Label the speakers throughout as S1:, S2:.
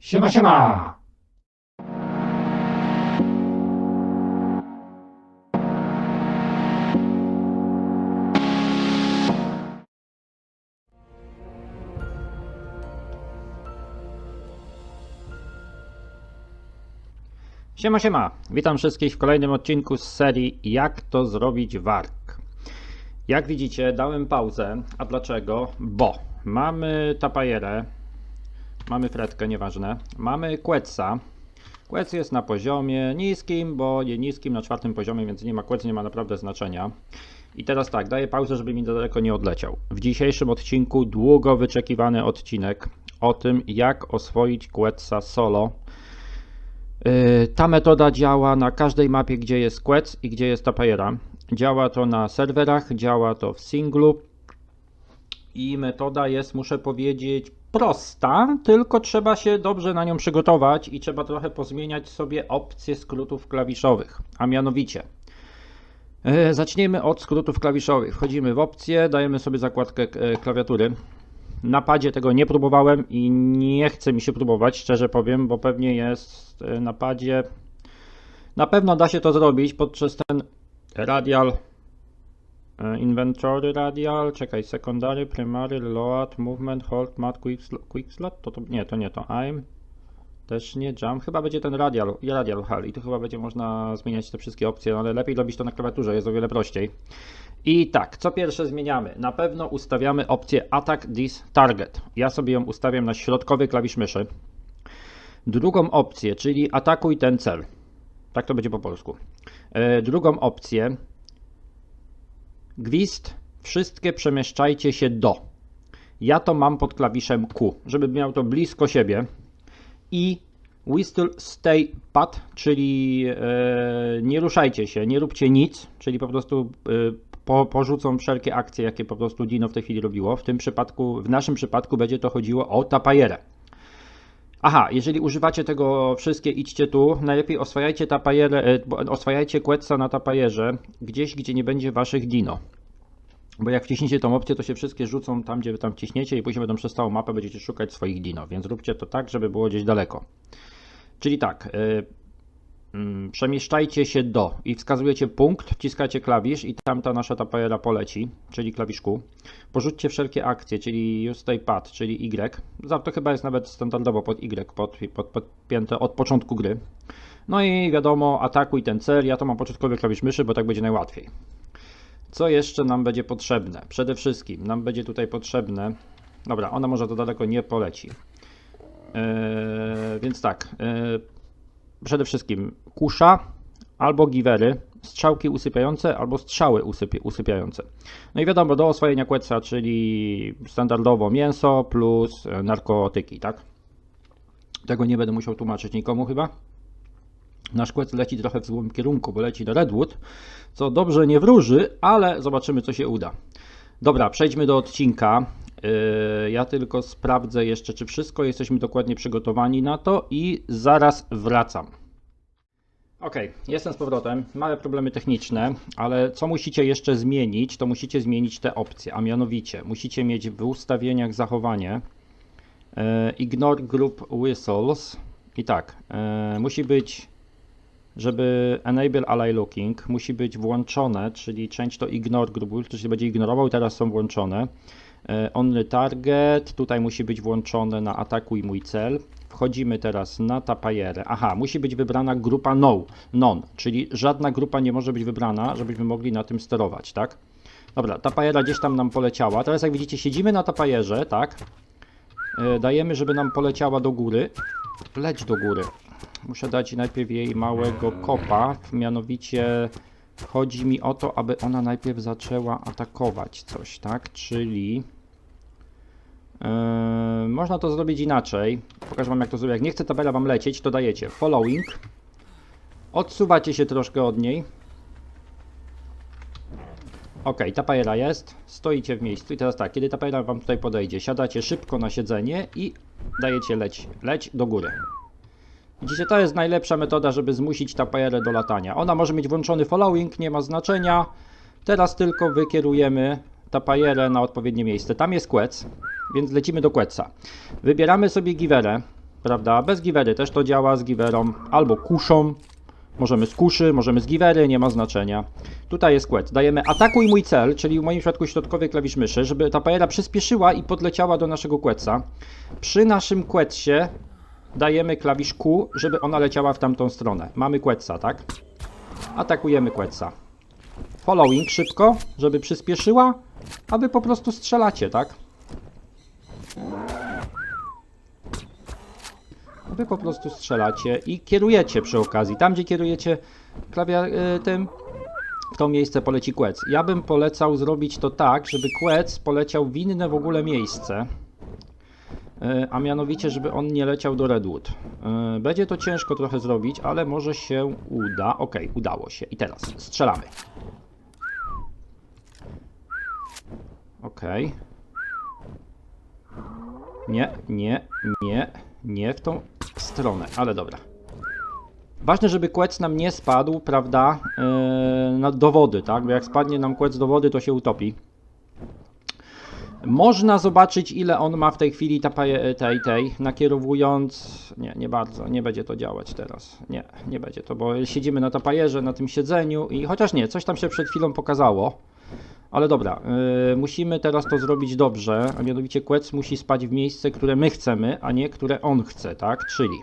S1: Siema, siema!
S2: Siema, siema. Witam wszystkich w kolejnym odcinku z serii Jak to zrobić wark. Jak widzicie, dałem pauzę. A dlaczego? Bo mamy tapajerę, mamy fretkę, nieważne. Mamy kłeca. Kłec jest na poziomie niskim, bo nie niskim, na czwartym poziomie, więc nie ma kłec, nie ma naprawdę znaczenia. I teraz tak, daję pauzę, żeby mi daleko nie odleciał. W dzisiejszym odcinku długo wyczekiwany odcinek o tym, jak oswoić kłeca solo Yy, Ta metoda działa na każdej mapie, gdzie jest Quetz i gdzie jest Tapajera. Działa to na serwerach, działa to w singlu i metoda jest, muszę powiedzieć, prosta, tylko trzeba się dobrze na nią przygotować i trzeba trochę pozmieniać sobie opcje skrótów klawiszowych, a mianowicie yy, Zacznijmy od skrótów klawiszowych. Wchodzimy w opcje, dajemy sobie zakładkę e, klawiatury. Na padzie tego nie próbowałem i nie chce mi się próbować, szczerze powiem, bo pewnie jest e, na padzie. Na pewno da się to zrobić podczas ten radial e, inventory radial, czekaj, secondary, primary, load, movement, hold, mat, quick, quick slot, to, to nie, to nie to, I'm też nie jump, chyba będzie ten radial, radial hal i tu chyba będzie można zmieniać te wszystkie opcje, no ale lepiej robić to na klawiaturze, jest o wiele prościej. I tak, co pierwsze zmieniamy? Na pewno ustawiamy opcję Attack This Target. Ja sobie ją ustawiam na środkowy klawisz myszy. Drugą opcję, czyli atakuj ten cel. Tak to będzie po polsku. E, drugą opcję gwizd, wszystkie przemieszczajcie się do. Ja to mam pod klawiszem Q, żeby miał to blisko siebie. I Whistle Stay Pat, czyli e, nie ruszajcie się, nie róbcie nic, czyli po prostu e, po, porzucą wszelkie akcje, jakie po prostu Dino w tej chwili robiło. W tym przypadku, w naszym przypadku będzie to chodziło o tapajerę. Aha, jeżeli używacie tego wszystkie, idźcie tu. Najlepiej oswajajcie tapajerę, e, oswajajcie Quetza na tapajerze, gdzieś, gdzie nie będzie waszych Dino. Bo jak wciśniecie tą opcję, to się wszystkie rzucą tam, gdzie tam wciśniecie i później będą przez całą mapę będziecie szukać swoich dino, więc róbcie to tak, żeby było gdzieś daleko. Czyli tak, mm, przemieszczajcie się do i wskazujecie punkt, wciskacie klawisz i tam ta nasza tapajera poleci, czyli klawiszku. Porzućcie wszelkie akcje, czyli use pad, czyli Y. To chyba jest nawet standardowo pod Y pod, pod, podpięte od początku gry. No i wiadomo, atakuj ten cel. Ja to mam początkowy klawisz myszy, bo tak będzie najłatwiej. Co jeszcze nam będzie potrzebne? Przede wszystkim nam będzie tutaj potrzebne. Dobra, ona może to daleko nie poleci. Eee, więc tak. Eee, przede wszystkim kusza albo giwery, strzałki usypiające albo strzały usypie, usypiające. No i wiadomo, do oswojenia kłeca, czyli standardowo mięso plus e, narkotyki, tak? Tego nie będę musiał tłumaczyć nikomu chyba. Nasz kłec leci trochę w złym kierunku, bo leci do Redwood, co dobrze nie wróży, ale zobaczymy, co się uda. Dobra, przejdźmy do odcinka. Yy, Ja tylko sprawdzę jeszcze, czy wszystko jesteśmy dokładnie przygotowani na to i zaraz wracam. Ok, jestem z powrotem. Małe problemy techniczne, ale co musicie jeszcze zmienić, to musicie zmienić te opcje, a mianowicie musicie mieć w ustawieniach zachowanie yy, Ignore Group Whistles i tak, yy, musi być żeby enable ally looking musi być włączone, czyli część to ignore group rules, czyli będzie ignorował, teraz są włączone. E, Only target, tutaj musi być włączone na atakuj mój cel. Wchodzimy teraz na tapajerę. Aha, musi być wybrana grupa no, non, czyli żadna grupa nie może być wybrana, żebyśmy mogli na tym sterować, tak? Dobra, tapajera gdzieś tam nam poleciała. Teraz jak widzicie, siedzimy na tapajerze, tak? E, Dajemy, żeby nam poleciała do góry. Leć do góry. Muszę dać najpierw jej małego kopa, mianowicie chodzi mi o to, aby ona najpierw zaczęła atakować coś, tak? Czyli yy, można to zrobić inaczej. Pokażę wam jak to zrobię. Jak nie chce tabela wam lecieć, to dajecie following. Odsuwacie się troszkę od niej. Ok, ta pajera jest, stoicie w miejscu i teraz tak, kiedy ta pajera wam tutaj podejdzie, siadacie szybko na siedzenie i dajecie leć, leć do góry. Widzicie, to jest najlepsza metoda, żeby zmusić tapajerę do latania. Ona może mieć włączony following, nie ma znaczenia. Teraz tylko wykierujemy tapajerę na odpowiednie miejsce. Tam jest kłec, więc lecimy do kłeca. Wybieramy sobie giwerę. prawda? Bez giwery też to działa z giwerą, albo kuszą. Możemy z kuszy, możemy z giwery, nie ma znaczenia. Tutaj jest quest. Dajemy atakuj mój cel, czyli w moim przypadku środkowy klawisz myszy, żeby ta pajera przyspieszyła i podleciała do naszego quetsa. Przy naszym quetsie dajemy klawisz Q, żeby ona leciała w tamtą stronę. Mamy quetsa, tak? Atakujemy quetsa. Following szybko, żeby przyspieszyła, a wy po prostu strzelacie, tak? Wy po prostu strzelacie i kierujecie przy okazji. Tam, gdzie kierujecie klawia y, tym, w to miejsce poleci Quec. Ja bym polecał zrobić to tak, żeby Quec poleciał w inne w ogóle miejsce. Y, A mianowicie, żeby on nie leciał do Redwood. Y, Będzie to ciężko trochę zrobić, ale może się uda. Ok, udało się. I teraz strzelamy. Ok. Nie, nie, nie, nie w tą stronę, ale dobra. Ważne, żeby kłec nam nie spadł, prawda, yy, do wody, tak? Bo jak spadnie nam kłec do wody, to się utopi. Można zobaczyć, ile on ma w tej chwili tapaje, tej, tej, nakierowując... Nie, nie bardzo, nie będzie to działać teraz. Nie, nie będzie to, bo siedzimy na tapajerze, na tym siedzeniu i chociaż nie, coś tam się przed chwilą pokazało. Ale dobra, yy, musimy teraz to zrobić dobrze, a mianowicie Quec musi spać w miejsce, które my chcemy, a nie które on chce, tak? Czyli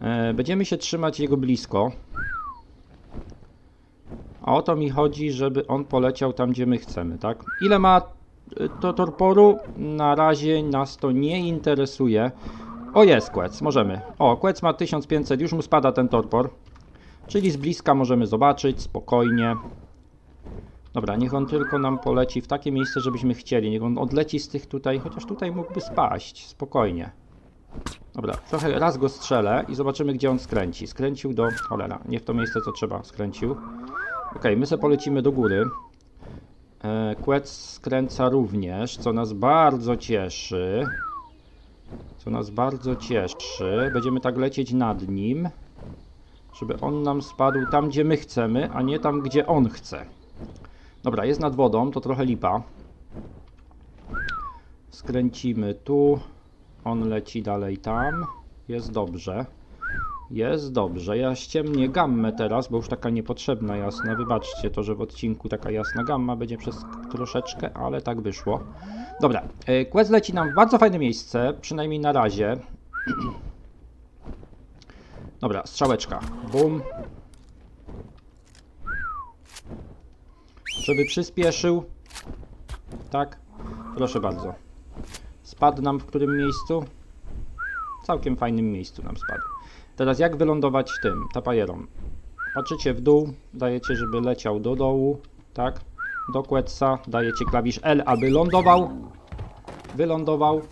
S2: yy, będziemy się trzymać jego blisko. A o to mi chodzi, żeby on poleciał tam, gdzie my chcemy, tak? Ile ma y, to torporu? Na razie nas to nie interesuje. O jest Quec, możemy. O, Quec ma 1500, już mu spada ten torpor. Czyli z bliska możemy zobaczyć, spokojnie. Dobra, niech on tylko nam poleci w takie miejsce, żebyśmy chcieli. Niech on odleci z tych tutaj, chociaż tutaj mógłby spaść, spokojnie. Dobra, trochę raz go strzelę i zobaczymy, gdzie on skręci. Skręcił do... cholera, nie w to miejsce, co trzeba, skręcił. Ok, my sobie polecimy do góry. E, skręca również, co nas bardzo cieszy. Co nas bardzo cieszy. Będziemy tak lecieć nad nim, żeby on nam spadł tam, gdzie my chcemy, a nie tam, gdzie on chce. Dobra, jest nad wodą, to trochę lipa. Skręcimy tu. On leci dalej tam. Jest dobrze. Jest dobrze. Ja ściemnię gammę teraz, bo już taka niepotrzebna jasna. Wybaczcie to, że w odcinku taka jasna gamma będzie przez troszeczkę, ale tak wyszło. Dobra, e, Quest leci nam w bardzo fajne miejsce, przynajmniej na razie. Dobra, strzałeczka. Bum. Żeby przyspieszył. Tak. Proszę bardzo. Spadł nam w którym miejscu? W całkiem fajnym miejscu nam spadł. Teraz jak wylądować tym, tapajerą? Patrzycie w dół, dajecie, żeby leciał do dołu, tak? Do Quetsa, dajecie klawisz L, aby lądował. Wylądował.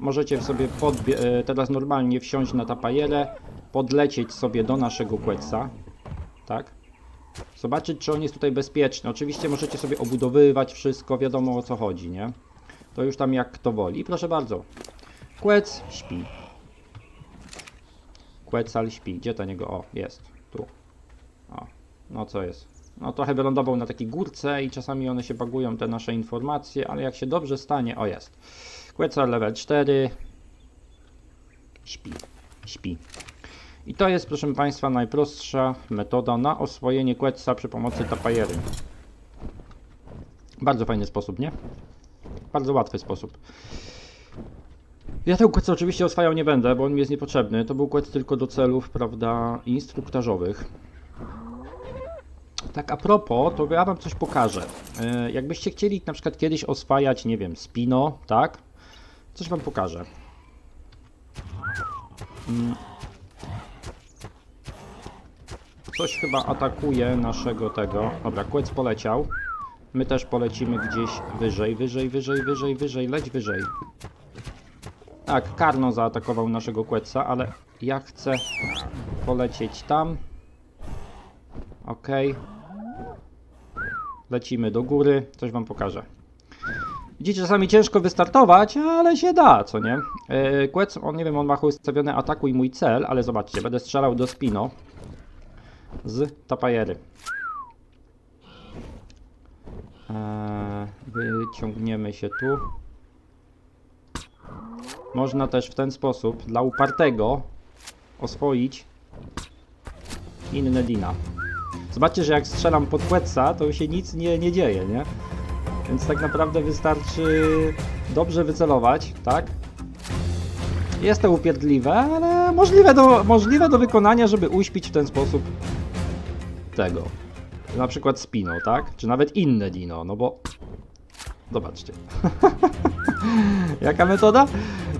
S2: Możecie sobie e, teraz normalnie wsiąść na tapajerę, podlecieć sobie do naszego Quetsa, tak? Zobaczyć, czy on jest tutaj bezpieczny. Oczywiście możecie sobie obudowywać wszystko, wiadomo o co chodzi, nie? To już tam jak kto woli. I proszę bardzo. Kłec śpi. Quetzal śpi. Gdzie to niego? O, jest. Tu. O, no co jest? No trochę wylądował na takiej górce i czasami one się bagują, te nasze informacje, ale jak się dobrze stanie, o jest. Quetzal level 4. Śpi. Śpi. I to jest, proszę Państwa, najprostsza metoda na oswojenie Quetsa przy pomocy tapajery. Bardzo fajny sposób, nie? Bardzo łatwy sposób. Ja tego Quetsa oczywiście oswajał nie będę, bo on mi jest niepotrzebny. To był Quetz tylko do celów, prawda, instruktażowych. Tak a propos, to ja Wam coś pokażę. E, jakbyście chcieli na przykład kiedyś oswajać, nie wiem, Spino, tak? Coś Wam pokażę. Coś chyba atakuje naszego tego. Dobra, Quetz poleciał. My też polecimy gdzieś wyżej, wyżej, wyżej, wyżej, wyżej, leć wyżej. Tak, Karno zaatakował naszego Quetsa, ale ja chcę polecieć tam. Ok. Lecimy do góry, coś wam pokażę. Widzicie, czasami ciężko wystartować, ale się da, co nie? Yy, on nie wiem, on ma ustawione atakuj mój cel, ale zobaczcie, będę strzelał do Spino z tapajery. Eee, wyciągniemy się tu. można też w ten sposób dla upartego oswoić inne dina. Zobaczcie, że jak strzelam pod płetca, to się nic nie, nie dzieje, nie? Więc tak naprawdę wystarczy dobrze wycelować, tak? Jest to upierdliwe, ale możliwe do, możliwe do wykonania, żeby uśpić w ten sposób tego. Na przykład Spino, tak? Czy nawet inne dino, no bo... Zobaczcie. Jaka metoda?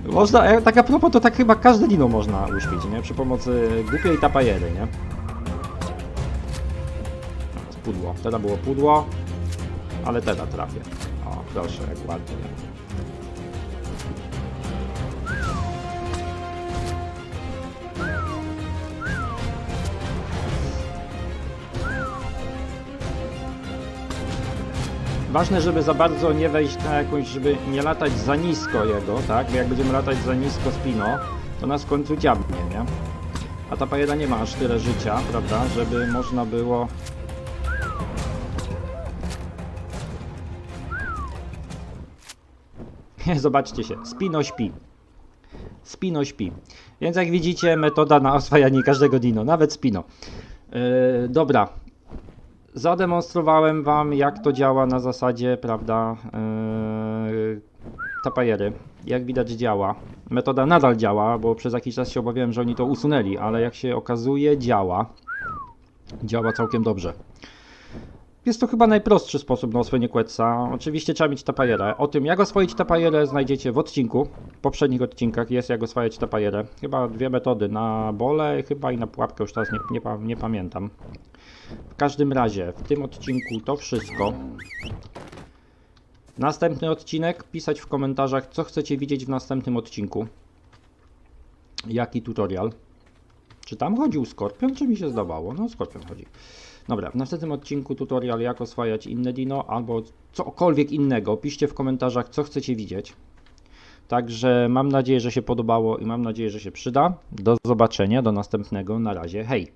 S2: Można, e, tak a propos, to tak chyba każde dino można uśpić, nie? Przy pomocy głupiej tapajery, nie? Pudło. Teda było pudło, ale teda trafię. O, proszę, jak ładnie. Ważne, żeby za bardzo nie wejść na jakąś, żeby nie latać za nisko jego, tak? Bo jak będziemy latać za nisko spino, to nas w końcu dziabnie, nie? A ta pajeda nie ma aż tyle życia, prawda? Żeby można było... Zobaczcie się, spino śpi. Spino śpi. Więc jak widzicie, metoda na oswajanie każdego dino, nawet spino. Yy, dobra, zademonstrowałem wam jak to działa na zasadzie, prawda, yy, tapajery. Jak widać działa. Metoda nadal działa, bo przez jakiś czas się obawiałem, że oni to usunęli, ale jak się okazuje działa. Działa całkiem dobrze. Jest to chyba najprostszy sposób na oswojenie kłeca. Oczywiście trzeba mieć tapajerę. O tym jak oswoić tapajerę znajdziecie w odcinku. W poprzednich odcinkach jest jak oswajać tapajerę. Chyba dwie metody, na bole chyba i na pułapkę, już teraz nie, nie, nie pamiętam. W każdym razie, w tym odcinku to wszystko. Następny odcinek, pisać w komentarzach, co chcecie widzieć w następnym odcinku. Jaki tutorial. Czy tam chodził Skorpion, czy mi się zdawało? No, Skorpion chodzi. Dobra, w następnym odcinku tutorial, jak oswajać inne dino, albo cokolwiek innego. Piszcie w komentarzach, co chcecie widzieć. Także mam nadzieję, że się podobało i mam nadzieję, że się przyda. Do zobaczenia, do następnego. Na razie, hej!